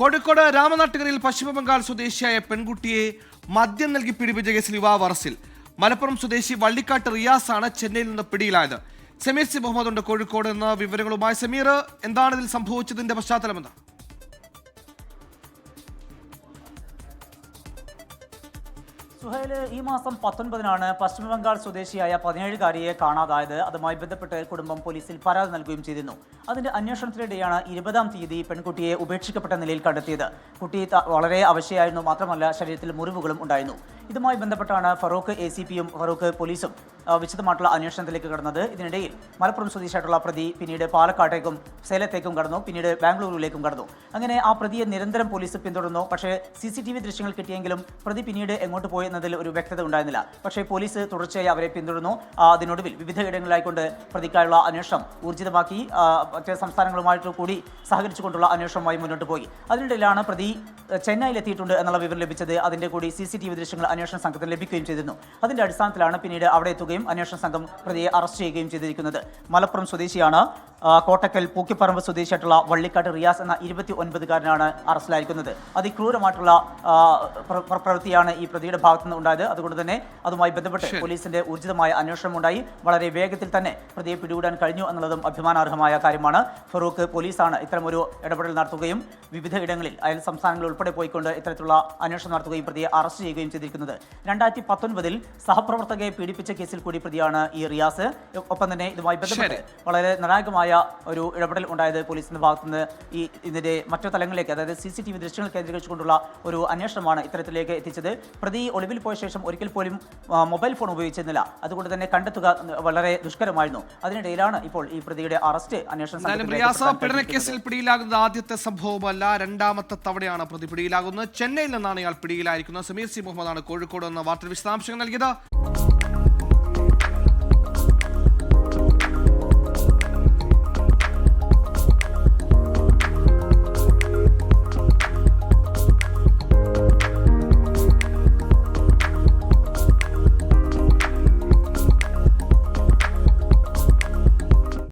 കോഴിക്കോട് രാമനാട്ടുകരയിൽ പശ്ചിമബംഗാൾ സ്വദേശിയായ പെൺകുട്ടിയെ മദ്യം നൽകി പീഡിപ്പിച്ച കേസിൽ യുവാവ് അറസ്റ്റിൽ. മലപ്പുറം സ്വദേശി വള്ളിക്കാട്ട് റിയാസ് ആണ് ചെന്നൈയിൽ നിന്ന് പിടിയിലായത്. സമീർ സി മുഹമ്മദ് ഉണ്ട് കോഴിക്കോട് എന്ന വിവരങ്ങളുമായി. സമീർ എന്താണ് ഇതിൽ സംഭവിച്ചതിന്റെ പശ്ചാത്തലം സുഹൈൽ ഈ മാസം പത്തൊൻപതിനാണ് പശ്ചിമബംഗാൾ സ്വദേശിയായ പതിനേഴുകാരിയെ കാണാതായത്. അതുമായി ബന്ധപ്പെട്ട് കുടുംബം പോലീസിൽ പരാതി നൽകുകയും ചെയ്തിരുന്നു. അതിന്റെ അന്വേഷണത്തിനിടെയാണ് ഇരുപതാം തീയതി പെൺകുട്ടിയെ ഉപേക്ഷിക്കപ്പെട്ട നിലയിൽ കണ്ടെത്തിയത്. കുട്ടി വളരെ അവശയായിരുന്നു. മാത്രമല്ല ശരീരത്തിൽ മുറിവുകളും ഉണ്ടായിരുന്നു. ഇതുമായി ബന്ധപ്പെട്ടാണ് ഫറൂഖ് എ സി പിയും ഫറൂഖ് പോലീസും വിശദമായിട്ടുള്ള അന്വേഷണത്തിലേക്ക് കടന്നത്. ഇതിനിടയിൽ മലപ്പുറം സ്വദേശിയായിട്ടുള്ള പ്രതി പിന്നീട് പാലക്കാട്ടേക്കും സേലത്തേക്കും കടന്നു. പിന്നീട് ബാംഗ്ലൂരിലേക്കും കടന്നു. അങ്ങനെ ആ പ്രതിയെ നിരന്തരം പോലീസ് പിന്തുടർന്നു. പക്ഷേ സി സി ടി വി ദൃശ്യങ്ങൾ കിട്ടിയെങ്കിലും പ്രതി പിന്നീട് എങ്ങോട്ട് പോയെന്നതിൽ ഒരു വ്യക്തത ഉണ്ടായിരുന്നില്ല. പക്ഷേ പോലീസ് തുടർച്ചയായി അവരെ പിന്തുടർന്നു. അതിനൊടുവിൽ വിവിധ ഇടങ്ങളിലായിക്കൊണ്ട് പ്രതിക്കായുള്ള അന്വേഷണം ഊർജിതമാക്കി മറ്റ് സംസ്ഥാനങ്ങളുമായിട്ട് കൂടി സഹകരിച്ചുകൊണ്ടുള്ള അന്വേഷണവുമായി മുന്നോട്ട് പോയി. അതിനിടയിലാണ് പ്രതി ചെന്നൈയിൽ എത്തിയിട്ടുണ്ട് എന്നുള്ള വിവരം ലഭിച്ചത്. അതിന്റെ കൂടി സി സി ടി വി ദൃശ്യങ്ങൾ അന്വേഷണ സംഘത്തിന് ലഭിക്കുകയും ചെയ്തിരുന്നു. അതിന്റെ അടിസ്ഥാനത്തിലാണ് പിന്നീട് അവിടെ എത്തുകയും അന്വേഷണ സംഘം പ്രതിയെ അറസ്റ്റ് ചെയ്യുകയും ചെയ്തിരിക്കുന്നത്. മലപ്പുറം സ്വദേശിയാണ് കോട്ടക്കൽ പൂക്കിപ്പറമ്പ് സ്വദേശിയായിട്ടുള്ള വള്ളിക്കാട്ട് റിയാസ് എന്ന ഇരുപത്തി ഒൻപതുകാരനാണ് അറസ്റ്റിലായിരിക്കുന്നത്. അതിക്രൂരമായിട്ടുള്ള പ്രവൃത്തിയാണ് ഈ പ്രതിയുടെ ഭാഗത്തു നിന്ന് ഉണ്ടായത്. അതുകൊണ്ട് തന്നെ അതുമായി ബന്ധപ്പെട്ട് പോലീസിന്റെ ഊർജിതമായ അന്വേഷണം ഉണ്ടായി വളരെ വേഗത്തിൽ തന്നെ പ്രതിയെ പിടികൂടാൻ കഴിഞ്ഞു എന്നുള്ളതും അഭിമാനാർഹമായ കാര്യമാണ്. ഫറൂഖ് പോലീസാണ് ഇത്തരമൊരു ഇടപെടൽ നടത്തുകയും വിവിധ ഇടങ്ങളിൽ അയൽ സംസ്ഥാനങ്ങൾ ഉൾപ്പെടെ പോയിക്കൊണ്ട് ഇത്തരത്തിലുള്ള അന്വേഷണം നടത്തുകയും പ്രതിയെ അറസ്റ്റ് ചെയ്യുകയും ചെയ്തിരിക്കുന്നത് രണ്ടായിരത്തി പത്തൊൻപതിൽ സഹപ്രവർത്തകയെ പീഡിപ്പിച്ച കേസിൽ കൂടി പ്രതിയാണ് ഈ റിയാസ്. ഒപ്പം തന്നെ ഇതുമായി ബന്ധപ്പെട്ട് വളരെ നിർണായകമായ ഒരു ഇടപെടൽ ഉണ്ടായത് പോലീസിന്റെ ഭാഗത്തുനിന്ന് ഈ ഇതിന്റെ മറ്റു തലങ്ങളിലേക്ക് അതായത് സി സി ടി വി ദൃശ്യങ്ങൾ കേന്ദ്രീകരിച്ചുകൊണ്ടുള്ള ഒരു അന്വേഷണമാണ് ഇത്തരത്തിലേക്ക് എത്തിച്ചത്. പ്രതി ഒളിവിൽ പോയ ശേഷം ഒരിക്കൽ പോലും മൊബൈൽ ഫോൺ ഉപയോഗിച്ചിരുന്നില്ല. അതുകൊണ്ട് തന്നെ കണ്ടെത്തുക വളരെ ദുഷ്കരമായിരുന്നു. അതിനിടയിലാണ് ഇപ്പോൾ ഈ പ്രതിയുടെ അറസ്റ്റ് അന്വേഷണം കേസിൽ പിടിയിലാകുന്നത് ആദ്യത്തെ സംഭവമല്ല. രണ്ടാമത്തെ തവണയാണ് പ്രതി പിടിയിലാകുന്നത്. ചെന്നൈയിൽ നിന്നാണ് ഇയാൾ പിടിയിലായിരിക്കുന്നത്. സമീർ സി മുഹമ്മദാണ് കോഴിക്കോട് എന്ന വാർത്തയിൽ വിശദാംശങ്ങൾ നൽകിയത്.